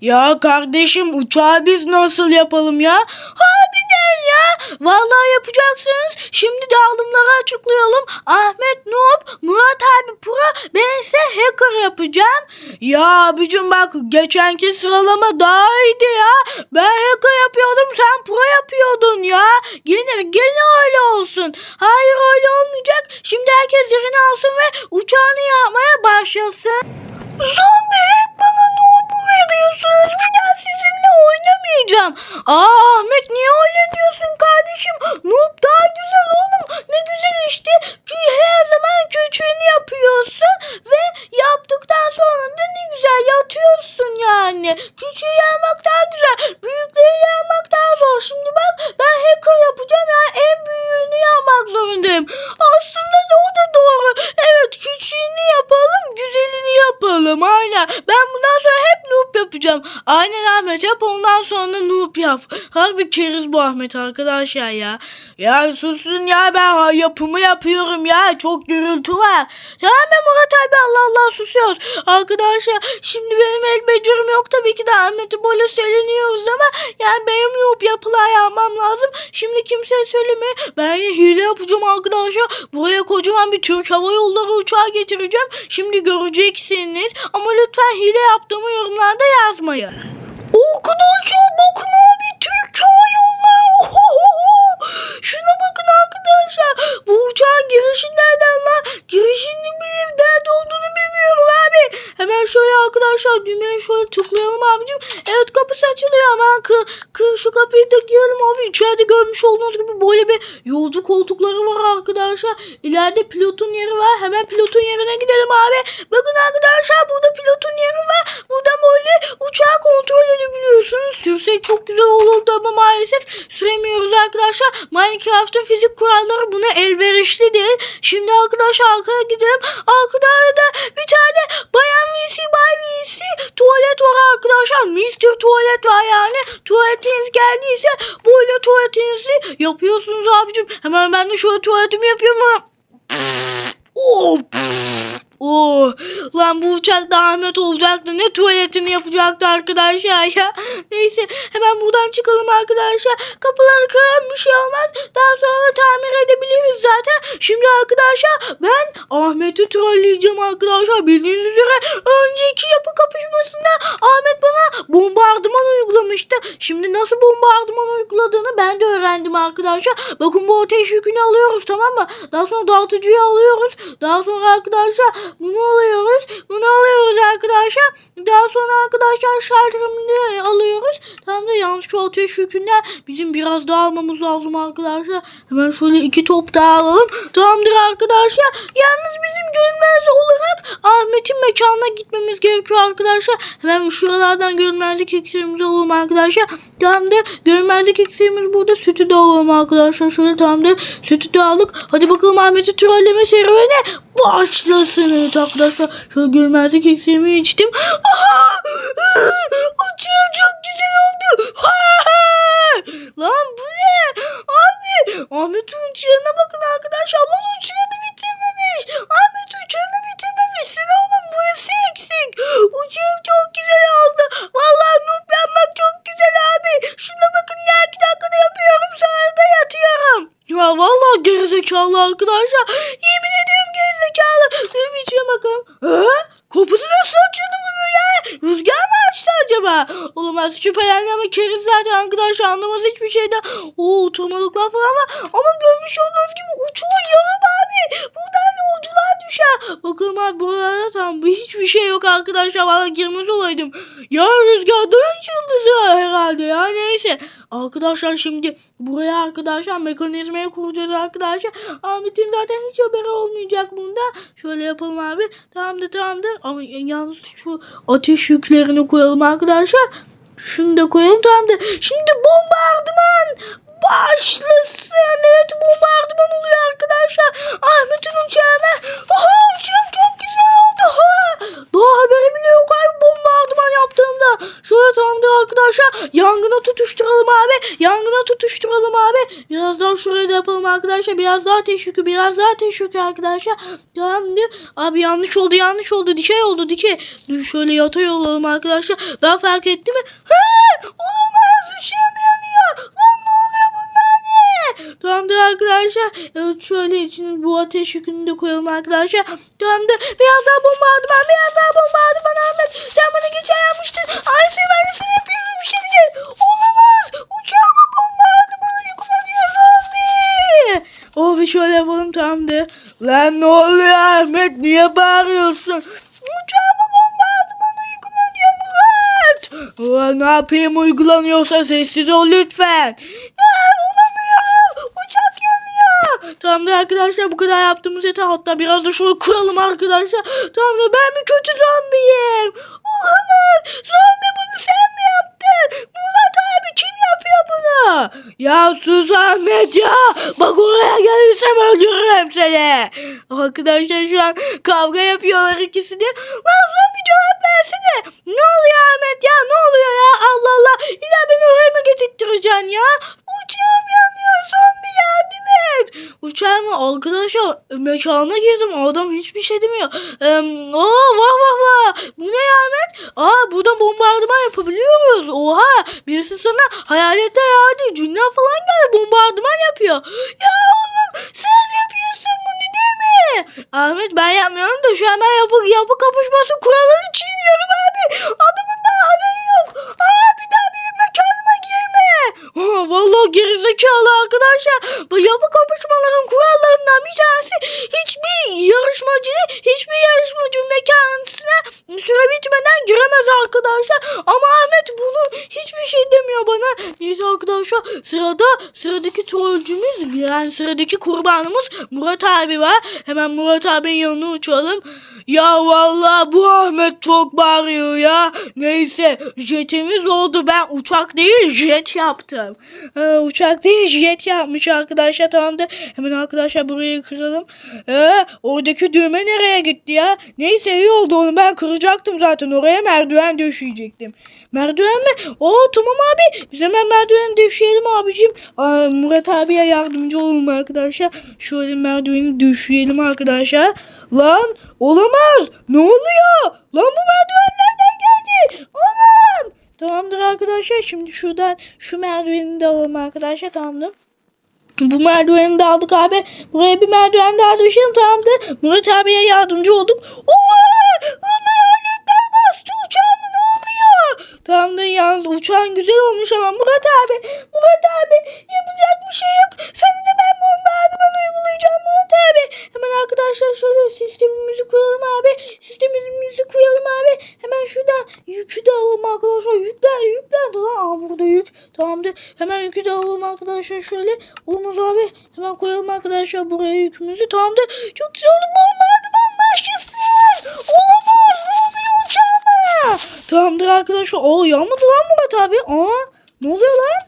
Ya kardeşim uçağı biz nasıl yapalım ya? Harbiden ya. Vallahi yapacaksınız. Şimdi dağılımları açıklayalım. Ahmet Noob, Murat abi Pro, ben ise hacker yapacağım. Ya abicim bak geçenki sıralama daha iyiydi ya. Ben hacker yapıyordum sen pro yapıyordun ya. Gene, gene öyle olsun. Hayır öyle olmayacak. Şimdi herkes yerini alsın ve uçağını yapmaya başlasın. Zombi hep bana noob veriyorsunuz. Bir daha sizinle oynamayacağım. Aa Ahmet niye öyle diyorsun kardeşim? Noob daha güzel oğlum. Ne güzel işte. Çünkü her zaman küçüğünü yapıyorsun ve yaptıktan sonra da ne güzel yatıyorsun yani. Küçüğü yapmak daha güzel. Büyükleri yapmak daha zor. Şimdi bak ben hacker yapacağım ya en büyüğünü yapmak zorundayım. Aslında da o da doğru. Evet küçüğünü yapalım güzelini yapalım aynen. Ben bundan sonra hep noob yapacağım. Aynen Ahmet ondan sonra noob yap. Harbi keriz bu Ahmet arkadaşlar ya. Ya susun ya ben yapımı yapıyorum ya. Çok gürültü var. Tamam ben Murat abi Allah Allah susuyoruz. Arkadaşlar şimdi benim el becerim yok tabii ki de Ahmet'i böyle söyleniyoruz ama yani benim noob yapılar yapmam lazım. Şimdi kimseye söyleme. Ben hile yapacağım arkadaşlar. Buraya kocaman bir Türk Hava Yolları uçağı getireceğim. Şimdi göreceksiniz. Ama lütfen hile yaptığımı yorumlarda yazmayın. Arkadaşlar bakın abi Türk Hava Yolları. Ohohoho. Şuna bakın arkadaşlar. Bu uçağın girişi nereden lan? Girişinin bile nerede olduğunu bilmiyorum abi. Hemen şöyle arkadaşlar düğmeye şöyle tıklayalım abicim. Evet kapısı açılıyor hemen kır, kır şu kapıyı da girelim abi. İçeride görmüş olduğunuz gibi böyle bir yolcu koltukları var arkadaşlar. İleride pilotun yeri var. Hemen pilotun yerine gidelim abi. Bakın arkadaşlar burada pilotun yeri var. Buradan böyle uçağı kontrol edebiliyorsunuz. Sürsek çok güzel olurdu ama maalesef süremiyoruz arkadaşlar. Minecraft'ın fizik kuralları buna elverişli değil. Şimdi arkadaşlar arkaya gidelim. Arkada da bir tane bayan VC, bay VC tuvalet var arkadaşlar. Mr. Tuvalet var yani. Tuvaletiniz geldiyse böyle tuvaletinizi yapıyorsunuz abicim. Hemen ben de şöyle tuvaletimi yapıyorum. Oh, Oh, lan bu uçak Ahmet olacaktı. Ne tuvaletini yapacaktı arkadaşlar ya. Neyse hemen buradan çıkalım arkadaşlar. Kapıları kıralım bir şey olmaz. Daha sonra tamir edebiliriz zaten. Şimdi arkadaşlar ben Ahmet'i trolleyeceğim arkadaşlar. Bildiğiniz üzere önceki yapı kapışmasında Ahmet bana bombardıman uygulamıştı. Şimdi nasıl bombardıman uyguladığını ben de öğrendim arkadaşlar. Bakın bu ateş yükünü alıyoruz tamam mı? Daha sonra dağıtıcıyı alıyoruz. Daha sonra arkadaşlar bunu alıyoruz. Bunu alıyoruz arkadaşlar. Daha sonra arkadaşlar şalterimizi alıyoruz. Tamam da yalnız şu ateş yükünden bizim biraz daha almamız lazım arkadaşlar. Hemen şöyle iki top daha alalım. Tamamdır arkadaşlar. Yalnız bizim görünmez olarak Ahmet'in mekanına gitmemiz gerekiyor arkadaşlar. Hemen şuralardan görünmezlik iksirimizi alalım arkadaşlar. Tamamdır. Görünmezlik iksirimiz burada. Sütü de alalım arkadaşlar. Şöyle tamamdır. Sütü de aldık. Hadi bakalım Ahmet'i trolleme serüveni başlasın. Evet arkadaşlar. Şöyle görünmezlik iksirimi içtim. Aha! Uçuyor çok güzel oldu. Ha! Lan bu ne? Abi Ahmet'in uçağına bakın arkadaşlar. Lan uçağını bitirmemiş. Ahmet uçağını bitirmemişsin oğlum. Burası eksik. Uçağım çok hiçbir şeyden. Oo oturmalıklar falan var. Ama görmüş olduğunuz gibi uçuyor yarım abi. Buradan yolcular düşer. Bakalım abi buralarda tam hiçbir şey yok arkadaşlar. Valla girmez olaydım. Ya rüzgardan açıldı herhalde ya neyse. Arkadaşlar şimdi buraya arkadaşlar mekanizmayı kuracağız arkadaşlar. Ahmet'in zaten hiç haberi olmayacak bunda. Şöyle yapalım abi. Tamamdır tamamdır. Ama yalnız şu ateş yüklerini koyalım arkadaşlar. Şunu da koyalım tamamdır. Şimdi bombardıman başlasın. Evet bombardıman oluyor arkadaşlar. Ahmet'in uçağına. Oha uçağım çok güzel oldu. Ha. Arkadaşlar. Yangına tutuşturalım abi. Yangına tutuşturalım abi. Biraz daha şuraya da yapalım arkadaşlar. Biraz daha ateş yükü. Biraz daha ateş yükü arkadaşlar. Tamamdır. Abi yanlış oldu yanlış oldu. Dikey oldu dikey. Dur şöyle yata yollayalım arkadaşlar. Daha fark etti mi? Ha! Olamaz. Işığım yanıyor. Lan ne oluyor bunlar ne? Tamamdır arkadaşlar. Evet şöyle içine bu ateş yükünü de koyalım arkadaşlar. Tamamdır. Biraz daha bombardıman. Biraz daha bombardıman Ahmet. Sen bana geçen yapmıştın. Sana yapıyorum şimdi. Olamaz. Uçağıma bombardıman uygulanıyor zombi. Oh bir şöyle yapalım tamamdır. Lan ne oluyor Ahmet? Niye bağırıyorsun? Uçağıma bombardıman uygulanıyor Murat. Ulan ne yapayım uygulanıyorsa sessiz ol lütfen. Tamamdır arkadaşlar bu kadar yaptığımız yeter. Hatta biraz da şöyle kuralım arkadaşlar. Tamamdır ben bir kötü zombiyim. Olamaz. Zombi bunu sen? Murat abi kim yapıyor bunu? Ya sus Ahmet ya. Bak oraya gelirsem öldürürüm seni. Arkadaşlar şu an kavga yapıyorlar ikisi de. Lan zombi cevap versene. Ne oluyor Ahmet ya? Ne oluyor ya? Allah Allah. Ya beni oraya mı getirttireceksin ya? Arkadaşlar mekana girdim. Adam hiçbir şey demiyor. Ee, aa vah vah vah. Bu ne Ahmet? Aa burada bombardıman yapabiliyoruz. Oha. Birisi sana hayalete yani cinler falan geldi bombardıman yapıyor. Ya oğlum sen yapıyorsun bunu değil mi? Ahmet ben yapmıyorum da şu an ben yapı, yapı kapışması kuralını çiğniyorum abi. Adamın da haberi yok. Aa bir daha benim mekanıma girme. Aa, vallahi gerizekalı arkadaşlar. Bu yapı kapışmaların kurallarından bir tanesi hiçbir yarışmacının hiçbir yarışmacı mekanına süre bitmeden giremez arkadaşlar. Ama Ahmet bunu hiçbir şey demiyor bana. Neyse arkadaşlar sırada sıradaki trollcümüz yani sıradaki kurbanımız Murat abi var. Hemen Murat abinin yanına uçalım. Ya vallahi bu Ahmet çok bağırıyor ya. Neyse jetimiz oldu. Ben uçak değil jet yaptım. Ha, uçak değil jet yapmış arkadaşlar tamamdır. Hemen arkadaşlar burayı kıralım. Ee, oradaki düğme nereye gitti ya? Neyse iyi oldu onu ben kıracaktım zaten. Oraya merdiven döşeyecektim. Merdiven mi? Oo tamam abi. Biz hemen merdiven döşeyelim abicim. Aa, Murat abiye yardımcı olalım arkadaşlar. Şöyle merdiveni döşeyelim arkadaşlar. Lan olamaz. Ne oluyor? Lan bu merdiven nereden geldi? Anam. Tamamdır arkadaşlar. Şimdi şuradan şu merdiveni de alalım arkadaşlar. Tamamdır. Bu merdiveni de aldık abi. Buraya bir merdiven daha döşeyelim tamamdır. Murat abiye yardımcı olduk. Oha! Tamamdır yalnız uçağın güzel olmuş ama Murat abi. Murat abi yapacak bir şey yok. Sana da ben bombardıman uygulayacağım Murat abi. Hemen arkadaşlar şöyle sistemimizi koyalım abi. Sistemimizi koyalım abi. Hemen şuradan yükü de alalım arkadaşlar. Yükler yükler. Lan aa burada yük. Tamamdır. Hemen yükü de alalım arkadaşlar şöyle. Olmaz abi. Hemen koyalım arkadaşlar buraya yükümüzü. Tamamdır. Çok güzel oldu. Olamaz. Ne oluyor uçağıma? Tamamdır arkadaşlar. Oo yanmadı lan Murat abi. Aa ne oluyor lan?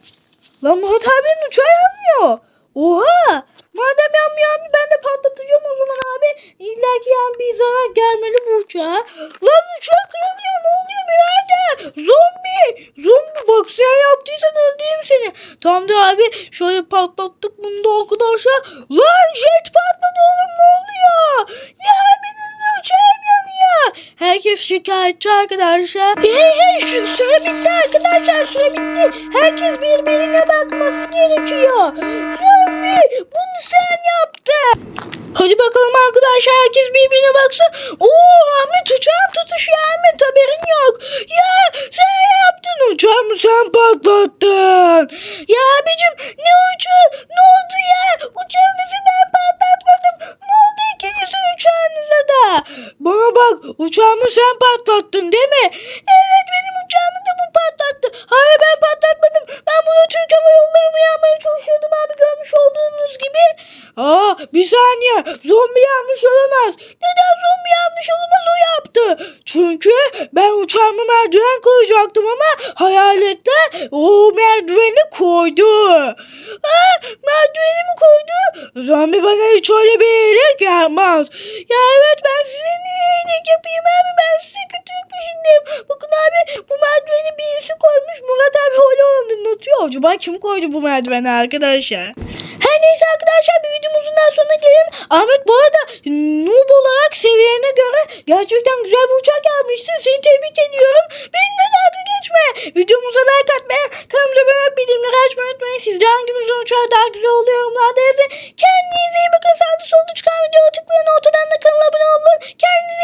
Lan Murat abinin uçağı yanmıyor. Oha! Madem yanmıyor ben de patlatacağım o zaman abi. İlla ki yani bir zarar gelmeli bu uçağa. Lan uçak yanıyor ne oluyor birader? Zombi! Zombi bak sen yaptıysan öldüreyim seni. Tamamdır abi şöyle patlattık bunu da arkadaşlar. Lan jet patladı oğlum ne oluyor? Ya benim de uçağım yanıyor. Herkes şikayetçi arkadaşlar. Hey hey şu süre bitti arkadaşlar süre bitti. Herkes birbirine bakması gerekiyor. Zombi bunu sen yaptın. Hadi bakalım arkadaşlar herkes birbirine baksın. Oo Ahmet uçağım tutuşuyor Ahmet haberin yok. Ya sen yaptın uçağımı sen patlattın. Ya abicim ne uçağı ne oldu ya? Uçağımı sen patlattın değil mi? Evet benim uçağımı da bu patlattı. Hayır ben patlatmadım. Ben bunu Türk Hava Yolları mı çalışıyordum abi görmüş olduğunuz gibi. Aa bir saniye zombi yanlış olamaz. Çünkü ben uçağıma merdiven koyacaktım ama hayaletler o merdiveni koydu. Aa, merdiveni mi koydu? Zombi bana hiç öyle bir iyilik yapmaz. Ya evet ben size niye iyilik yapayım abi ben size kötülük peşindeyim. Bakın abi bu merdiveni birisi koymuş Murat abi öyle anlatıyor. Acaba kim koydu bu merdiveni arkadaşlar? Her neyse arkadaşlar bir videomuzun daha sonuna gelelim. Ahmet bu dediklerine göre gerçekten güzel bir uçak yapmışsın. Seni tebrik ediyorum. Benimle dalga geçme. Videomuza like atmayı, kanalımıza abone olup bilimleri açmayı unutmayın. Sizde hangimizin uçağı daha güzel oldu yorumlarda yazın. Kendinize iyi bakın. Sağda solda çıkan videoya tıklayın. Ortadan da kanala abone olun. Kendinize